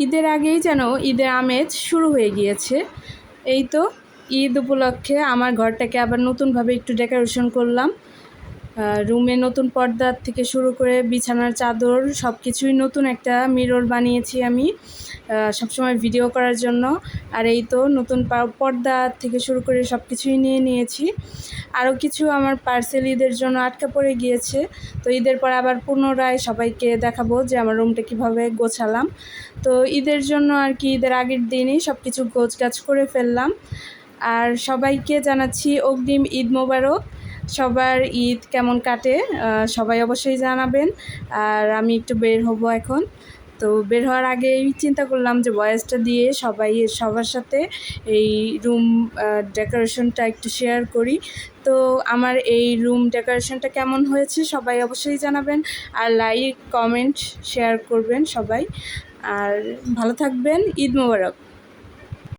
ঈদের আগেই যেন ঈদের আমেজ শুরু হয়ে গিয়েছে। এই তো ঈদ উপলক্ষে আমার ঘরটাকে আবার নতুনভাবে একটু ডেকোরেশন করলাম। রুমে নতুন পর্দার থেকে শুরু করে বিছানার চাদর সব কিছুই নতুন একটা মিরর বানিয়েছি আমি। সবসময় ভিডিও করার জন্য। আর এই তো নতুন পর্দা থেকে শুরু করে সব কিছুই নিয়ে নিয়েছি। আরও কিছু আমার পার্সেল ঈদের জন্য আটকা পড়ে গিয়েছে। তো ঈদের পর আবার পুনরায় সবাইকে দেখাবো যে আমার রুমটা কীভাবে গোছালাম। তো ঈদের জন্য আর কি ঈদের আগের দিনই সব কিছু গোছ গাছ করে ফেললাম। আর সবাইকে জানাচ্ছি অগ্রিম ঈদ মোবারক। সবার ঈদ কেমন কাটে সবাই অবশ্যই জানাবেন। আর আমি একটু বের হব এখন। তো বের হওয়ার আগেই চিন্তা করলাম যে ভয়েসটা দিয়ে সবাই সবার সাথে এই রুম ডেকোরেশনটা একটু শেয়ার করি। তো আমার এই রুম ডেকোরেশনটা কেমন হয়েছে সবাই অবশ্যই জানাবেন। আর লাইক, কমেন্ট, শেয়ার করবেন সবাই। আর ভালো থাকবেন, ঈদ মোবারক।